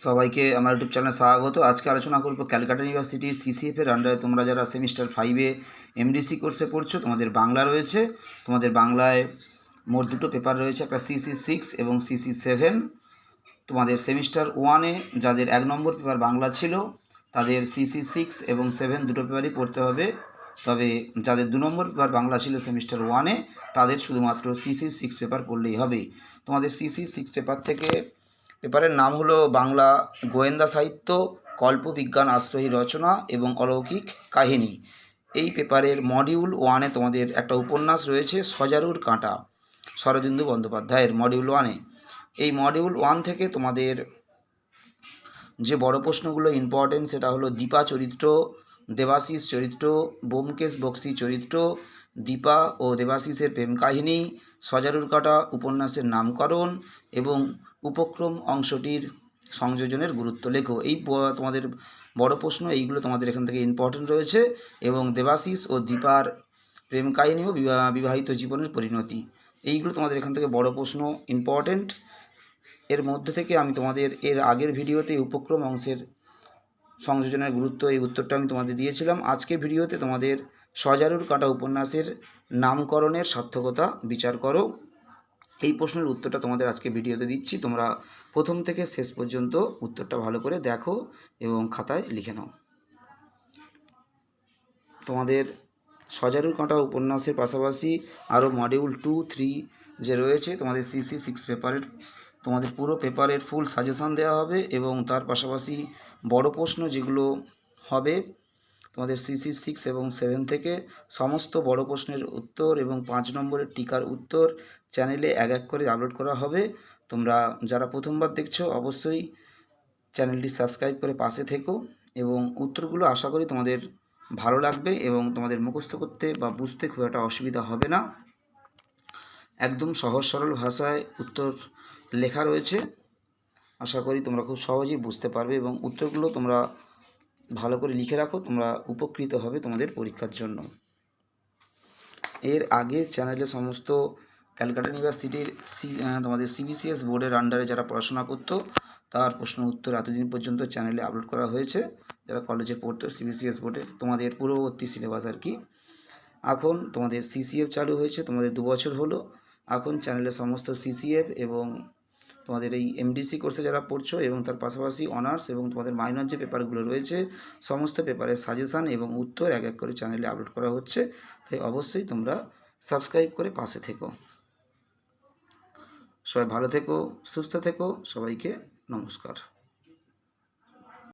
সবাইকে আমার ইউটিউব চ্যানেলে স্বাগত। আজকে আলোচনা করব ক্যালকাটা ইউনিভার্সিটির সিসিএফ এর আন্ডারে তোমরা যারা সেমিস্টার ফাইভে এমডিসি কোর্সে পড়ছো, তোমাদের বাংলা রয়েছে। তোমাদের বাংলায় মোট দুটো পেপার রয়েছে, একটা সিসি সিক্স এবং সিসি সেভেন তোমাদের সেমিস্টার ওয়ানে যাদের এক নম্বর পেপার বাংলা ছিল, তাদের সিসি সিক্স এবং সেভেন দুটো পেপারই পড়তে হবে। তবে যাদের দু নম্বর পেপার বাংলা ছিল সেমিস্টার ওয়ানে তাদের শুধুমাত্র সিসি সিক্স পেপার পড়লেই হবে। তোমাদের সিসি সিক্স পেপার থেকে পেপারের নাম হলো বাংলা গোয়েন্দা সাহিত্য, কল্পবিজ্ঞান আশ্রয়ী রচনা এবং অলৌকিক কাহিনী। এই পেপারের মডিউল ওয়ানে তোমাদের একটা উপন্যাস রয়েছে, সজারুর কাঁটা। শরদিন্দু বন্দ্যোপাধ্যায়ের মডিউল ওয়ানে। এই মডিউল ওয়ান থেকে তোমাদের যে বড় প্রশ্নগুলো ইম্পর্টেন্ট সেটা হলো দীপা চরিত্র, দেবাশিস চরিত্র বোমকেশ বক্সি চরিত্র দীপা ও দেবাশিসের প্রেম কাহিনী, সজারুর কাটা উপন্যাসের নামকরণ এবং উপক্রম অংশটির সংযোজনের গুরুত্ব লেখো। এই তোমাদের বড় প্রশ্ন, এইগুলো তোমাদের এখান থেকে ইম্পর্টেন্ট রয়েছে এবং দেবাশিস ও দীপার প্রেম কাহিনী ও বিবাহিত জীবনের পরিণতি। এইগুলো তোমাদের এখান থেকে বড় প্রশ্ন ইম্পর্টেন্ট এর মধ্যে থেকে আমি তোমাদের এর আগের ভিডিওতে উপক্রম অংশের সংযোজনের গুরুত্ব, এই উত্তরটা আমি তোমাদের দিয়েছিলাম। আজকে ভিডিওতে তোমাদের সজারুর কাটা উপন্যাসের নামকরণের সার্থকতা বিচার করো। এই প্রশ্নের উত্তরটা তোমাদের আজকে ভিডিওতে দিচ্ছি। তোমরা প্রথম থেকে শেষ পর্যন্ত উত্তরটা ভালো করে দেখো এবং খাতায় লিখে নাও। তোমাদের সজারুর কাঁটা উপন্যাসের পাশাপাশি আরও মডিউল টু থ্রি যে রয়েছে, তোমাদের সিসি সিক্স পেপারের তোমাদের পুরো পেপারের ফুল সাজেশান দেওয়া হবে এবং তার পাশাপাশি বড় প্রশ্ন যেগুলো হবে, তোমাদের সিসি সিক্স এবং সেভেন থেকে সমস্ত বড় প্রশ্নের উত্তর এবং পাঁচ নম্বরের টিকার উত্তর চ্যানেলে এক এক করে আপলোড করা হবে। তোমরা যারা প্রথমবার দেখছ, অবশ্যই চ্যানেলটি সাবস্ক্রাইব করে পাশে থেকো এবং উত্তরগুলো আশা করি তোমাদের ভালো লাগবে এবং তোমাদের মুখস্থ করতে বা বুঝতে খুব একটা অসুবিধা হবে না। একদম সহজ সরল ভাষায় উত্তর লেখা রয়েছে। আশা করি তোমরা খুব সহজেই বুঝতে পারবে এবং উত্তরগুলো তোমরা ভালো করে লিখে রাখো, তোমরা উপকৃত হবে তোমাদের পরীক্ষার জন্য। এর আগে চ্যানেলে সমস্ত ক্যালকাটা ইউনিভার্সিটির সি তোমাদের সিবিসিএস বোর্ডের আন্ডারে যারা পড়াশোনা করতো, তার প্রশ্ন উত্তর এতদিন পর্যন্ত চ্যানেলে আপলোড করা হয়েছে। যারা কলেজে পড়তো সিবিসিএস বোর্ডে তোমাদের পূর্ববর্তী সিলেবাস আর কি। এখন তোমাদের সিসিএফ চালু হয়েছে, তোমাদের দু বছর হলো। এখন চ্যানেলে সমস্ত সিসিএফ এবং তোমাদের এই এমডিসি কোর্সে যারা পড়ছো এবং তার পাশাপাশি অনার্স এবং তোমাদের মাইনর যে পেপারগুলো রয়েছে, সমস্ত পেপারের সাজেশান এবং উত্তর এক এক করে চ্যানেলে আপলোড করা হচ্ছে। তাই অবশ্যই তোমরা সাবস্ক্রাইব করে পাশে থেকো। সবাই ভালো থেকো, সুস্থ থেকো, সবাইকে নমস্কার।